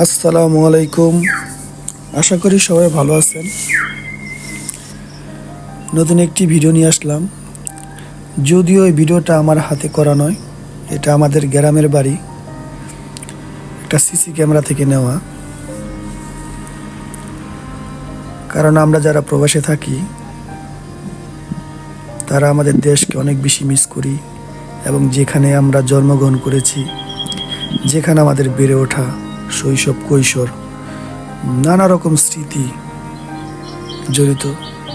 আসসালামু আলাইকুম। আশা করি সবাই ভালো আছেন। নতুন একটি ভিডিও নিয়ে আসলাম। যদিও এই ভিডিওটা আমার হাতে করা নয়, এটা আমাদের গ্রামের বাড়ি। একটা সিসি ক্যামেরা থেকে নেওয়া। কারণ আমরা যারা প্রবাসে থাকি, তারা আমাদের দেশকে অনেক বেশি মিস করি এবং যেখানে আমরা জন্মগ্রহণ করেছি, যেখানে আমাদের বেড়ে ওঠা শৈশব, কৈশোর, নানা রকম স্মৃতি জড়িত।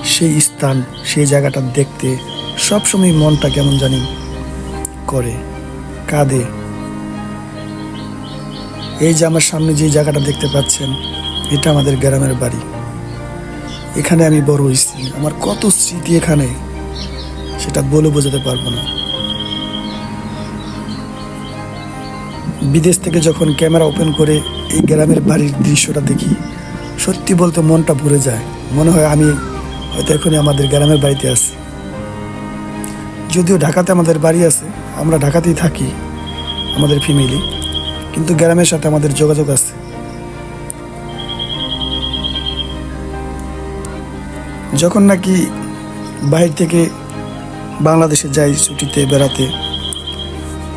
সেই স্থান, সেই জায়গাটা দেখতে সবসময় মনটা কেমন জানি করে, কাঁদে। এই যে আমার সামনে যে জায়গাটা দেখতে পাচ্ছেন, এটা আমাদের গ্রামের বাড়ি। এখানে আমি বড় হয়েছি। আমার কত স্মৃতি এখানে, সেটা বলে বোঝাতে পারব না। বিদেশ থেকে যখন ক্যামেরা ওপেন করে এই গ্রামের বাড়ির দৃশ্যটা দেখি, সত্যি বলতে মনটা ভরে যায়। মনে হয় আমি হয়তো এখনই আমাদের গ্রামের বাড়িতে আছি। যদিও ঢাকাতে আমাদের বাড়ি আছে, আমরা ঢাকাতেই থাকি, আমাদের ফ্যামিলি। কিন্তু গ্রামের সাথে আমাদের যোগাযোগ আছে। যখন নাকি বাইরে থেকে বাংলাদেশে যাই ছুটিতে, বেড়াতে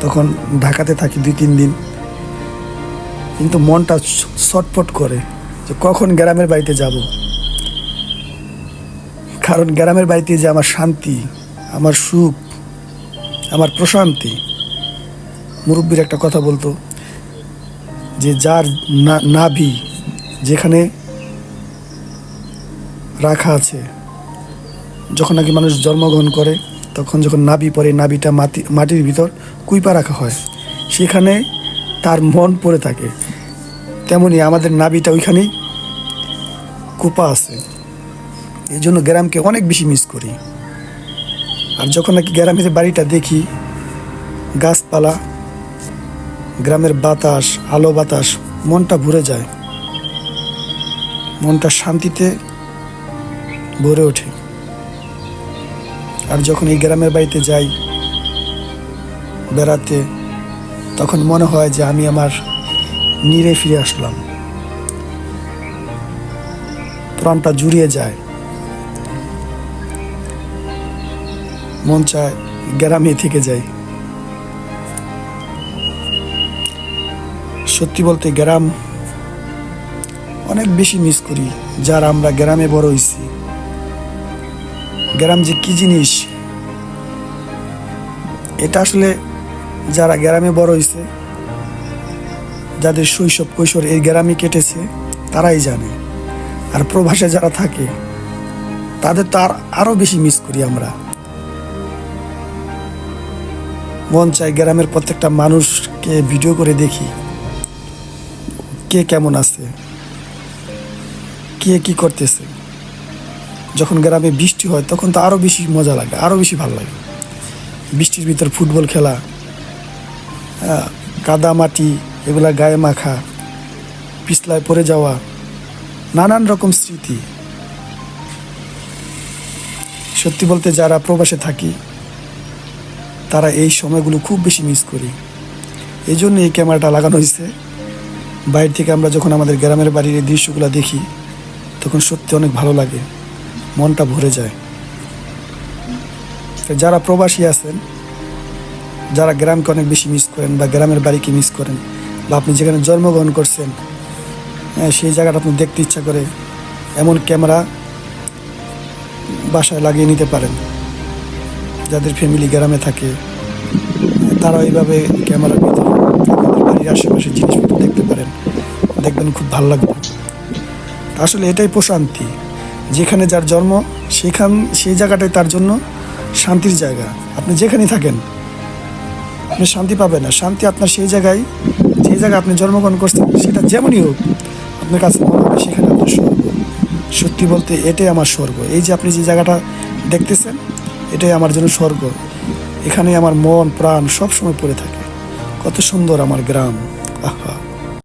তখন ঢাকাতে থাকি দুই, তিন দিন। কিন্তু মনটা ছটফট করে যে কখন গ্রামের বাড়িতে যাব। কারণ গ্রামের বাড়িতে যে আমার শান্তি, আমার সুখ, আমার প্রশান্তি, মুরব্বীর একটা কথা বলতো যে যার নাভি যেখানে রাখা আছে, যখন নাকি মানুষ জন্মগ্রহণ করে তখন যখন নাবি পড়ে নাবিটা মাটি, মাটির ভিতর কুইপা রাখা হয়, সেখানে তার মন পড়ে থাকে। তেমনি আমাদের নাবিটা ওইখানেই কুপা আছে। এই জন্য গ্রামকে অনেক বেশি মিস করি। আর যখন নাকি গ্রামের বাড়িটা দেখি, গাছপালা, গ্রামের বাতাস, আলো বাতাস, মনটা ভরে যায়। মনটা শান্তিতে ভরে ওঠে। আর যখন এই গ্রামের বাড়িতে যাই, বেড়াতে, তখন মনে হয় যে আমি আমার নিরে ফিরে আসলাম। প্রাণটা জুড়িয়ে যায়। মন চায় গ্রামে থেকে যাই। সত্যি বলতে গ্রাম অনেক বেশি মিস করি, যার আমরা গ্রামে বড় হয়েছি গ্রাম যে কী জিনিস, এটা আসলে যারা গ্রামে বড় হয়েছে যাদের শৈশব কৈশোর এই গ্রামে কেটেছে, তারাই জানে। আর প্রবাসে যারা থাকে, তাদের তো আর আরও বেশি মিস করি আমরা। মন চাই গ্রামের প্রত্যেকটা মানুষকে ভিডিও করে দেখি, কে কেমন আছে, কে কি করতেছে। যখন গ্রামে বৃষ্টি হয়, তখন তো আরও বেশি মজা লাগে আরও বেশি ভালো লাগে। বৃষ্টির ভিতর ফুটবল খেলা কাদা মাটি, এগুলা গায়ে মাখা, পিছলায় পড়ে যাওয়া, নানান রকম স্মৃতি। সত্যি বলতে যারা প্রবাসে থাকি, তারা এই সময়গুলো খুব বেশি মিস করি। এই জন্য এই ক্যামেরাটা লাগানো হয়েছে। বাইরে থেকে আমরা যখন আমাদের গ্রামের বাড়ির এই দৃশ্যগুলো দেখি, তখন সত্যি অনেক ভালো লাগে। মনটা ভরে যায়। যারা প্রবাসী আছেন যারা গ্রামকে অনেক বেশি মিস করেন বা গ্রামের বাড়িকে মিস করেন বা আপনি যেখানে জন্মগ্রহণ করছেন হ্যাঁ, সেই জায়গাটা আপনি দেখতে ইচ্ছা করে এমন ক্যামেরা বাসায় লাগিয়ে নিতে পারেন। যাদের ফ্যামিলি গ্রামে থাকে তারা এইভাবে ক্যামেরার ভিতর বাড়ির আশেপাশে জিনিসপত্র দেখতে পারেন। দেখবেন খুব ভালো লাগবে। আসলে এটাই প্রশান্তি। যেখানে যার জন্ম, সেখান সেই জায়গাটাই তার জন্য শান্তির জায়গা। আপনি যেখানেই থাকেন, আপনি শান্তি পাবেন। না শান্তি আপনার সেই জায়গায়, যে জায়গায় আপনি জন্মগ্রহণ করছেন, সেটা যেমনই হোক, আপনার কাছে মনে হবে সেখানে আপনার স্বর্গ সত্যি বলতে এটাই আমার স্বর্গ। এই যে আপনি যে জায়গাটা দেখতেছেন, এটাই আমার জন্য স্বর্গ। এখানে আমার মন, প্রাণ সব সময় পড়ে থাকে। কত সুন্দর আমার গ্রাম। আহা।